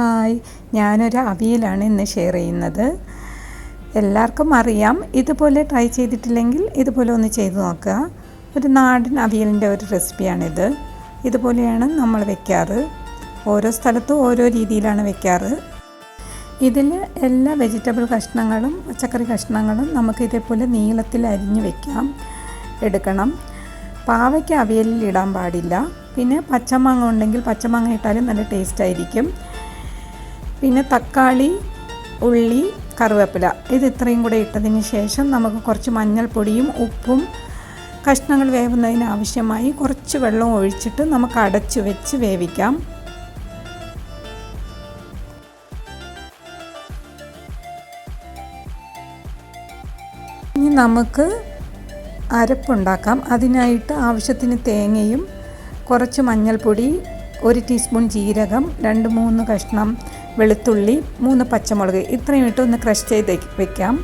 Hi. ഞാനൊരു അവിയലാണ് ഇന്ന് share ചെയ്യുന്നത്. എല്ലാവർക്കും അറിയാം. ഇതുപോലെ ട്രൈ ചെയ്തിട്ടില്ലെങ്കിൽ ഇതുപോലെ ഒന്ന് ചെയ്തു നോക്കുക. ഒരു നാടൻ അവിയലിന്റെ ഒരു റെസിപ്പിയാണിത് ഇതുപോലെയാണ് നമ്മൾ വെക്കാറ്. ഓരോ സ്ഥലത്തും ഓരോ രീതിയിലാണ് വെക്കാറ്. ഇതിൽ എല്ലാ വെജിറ്റബിൾ കഷ്ണങ്ങളും പച്ചക്കറി കഷ്ണങ്ങളും നമുക്ക് ഇതേപോലെ നീളത്തിൽ അരിഞ്ഞ് വെക്കാം. എടുക്കണം. പാവയ്ക്ക് അവിയലിൽ ഇടാൻ പാടില്ല. പിന്നെ പച്ചമാങ്ങ ഉണ്ടെങ്കിൽ പച്ചമാങ്ങ ഇട്ടാലും നല്ല ടേസ്റ്റ് ആയിരിക്കും. പിന്നെ തക്കാളി ഉള്ളി കറിവേപ്പില. ഇത് ഇത്രയും കൂടെ ഇട്ടതിന് ശേഷം നമുക്ക് കുറച്ച് മഞ്ഞൾപ്പൊടിയും ഉപ്പും കഷ്ണങ്ങൾ വേവുന്നതിന് ആവശ്യമായി കുറച്ച് വെള്ളം ഒഴിച്ചിട്ട് നമുക്ക് അടച്ചു വെച്ച് വേവിക്കാം. ഇനി നമുക്ക് അരപ്പുണ്ടാക്കാം. അതിനായിട്ട് ആവശ്യത്തിന് തേങ്ങയും കുറച്ച് മഞ്ഞൾപ്പൊടി ഒരു ടീസ്പൂൺ ജീരകം രണ്ട് മൂന്ന് കഷ്ണം വെളുത്തുള്ളി മൂന്ന് പച്ചമുളക് ഇത്രയും ഇട്ട് ഒന്ന് ക്രഷ് ചെയ്ത് വെക്കാം.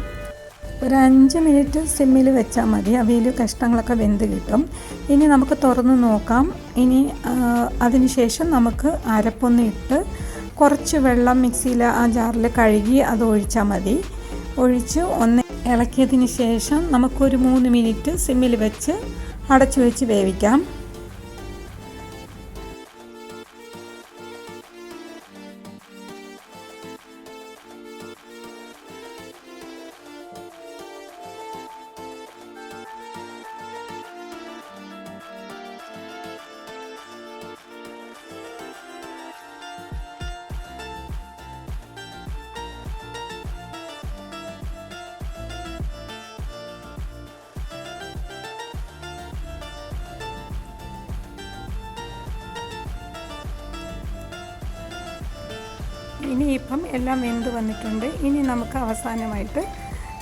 ഒരു അഞ്ച് മിനിറ്റ് സിമ്മിൽ വെച്ചാൽ മതി. അവയിൽ കഷ്ണങ്ങളൊക്കെ വെന്ത് കിട്ടും. ഇനി നമുക്ക് തുറന്ന് നോക്കാം. ഇനി അതിനുശേഷം നമുക്ക് അരപ്പൊന്ന് ഇട്ട് കുറച്ച് വെള്ളം മിക്സിയിൽ ആ ജാറിൽ കഴുകി അത് ഒഴിച്ചാൽ മതി. ഒഴിച്ച് ഒന്ന് ഇളക്കിയതിന് ശേഷം നമുക്കൊരു മൂന്ന് മിനിറ്റ് സിമ്മിൽ വെച്ച് അടച്ചു വെച്ച് വേവിക്കാം. ഇനിയിപ്പം എല്ലാം വെന്ത് വന്നിട്ടുണ്ട്. ഇനി നമുക്ക് അവസാനമായിട്ട്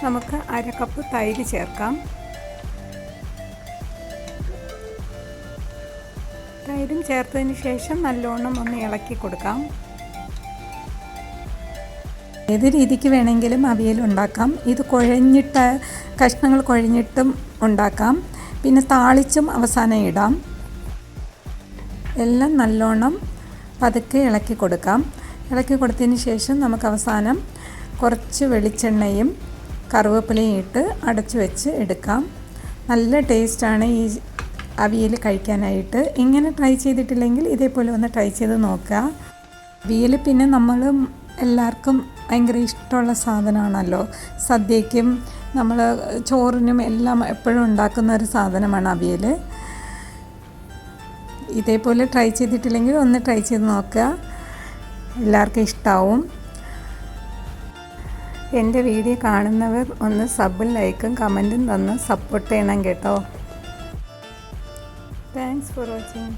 നമുക്ക് അര കപ്പ് തൈര് ചേർക്കാം. തൈരും ചേർത്തതിന് ശേഷം നല്ലോണം ഒന്ന് ഇളക്കി കൊടുക്കാം. ഏത് രീതിക്ക് വേണമെങ്കിലും അവിയൽ ഉണ്ടാക്കാം. ഇത് കുഴഞ്ഞിട്ട് കഷ്ണങ്ങൾ കുഴഞ്ഞിട്ടും ഉണ്ടാക്കാം. പിന്നെ താളിച്ചും അവസാനം ഇടാം. എല്ലാം നല്ലോണം പതുക്കെ ഇളക്കി കൊടുക്കാം. ഇളക്കി കൊടുത്തതിന് ശേഷം നമുക്ക് അവസാനം കുറച്ച് വെളിച്ചെണ്ണയും കറുവേപ്പിലയും ഇട്ട് അടച്ചു വെച്ച് എടുക്കാം. നല്ല ടേസ്റ്റാണ് ഈ അവിയൽ കഴിക്കാനായിട്ട്. ഇങ്ങനെ ട്രൈ ചെയ്തിട്ടില്ലെങ്കിൽ ഇതേപോലെ ഒന്ന് ട്രൈ ചെയ്ത് നോക്കുക. അവിയൽ പിന്നെ നമ്മൾ എല്ലാവർക്കും ഭയങ്കര ഇഷ്ടമുള്ള സാധനമാണല്ലോ. സദ്യയ്ക്കും നമ്മൾ ചോറിനും എല്ലാം എപ്പോഴും ഉണ്ടാക്കുന്ന ഒരു സാധനമാണ് അവിയൽ. ഇതേപോലെ ട്രൈ ചെയ്തിട്ടില്ലെങ്കിൽ ഒന്ന് ട്രൈ ചെയ്ത് നോക്കുക. എല്ലാവർക്കും ഇഷ്ടമാവും എന്റെ വീഡിയോ കാണുന്നവർ ഒന്ന് സബും ലൈക്കും കമന്റും തന്ന് സപ്പോർട്ട് ചെയ്യണം കേട്ടോ. Thanks for watching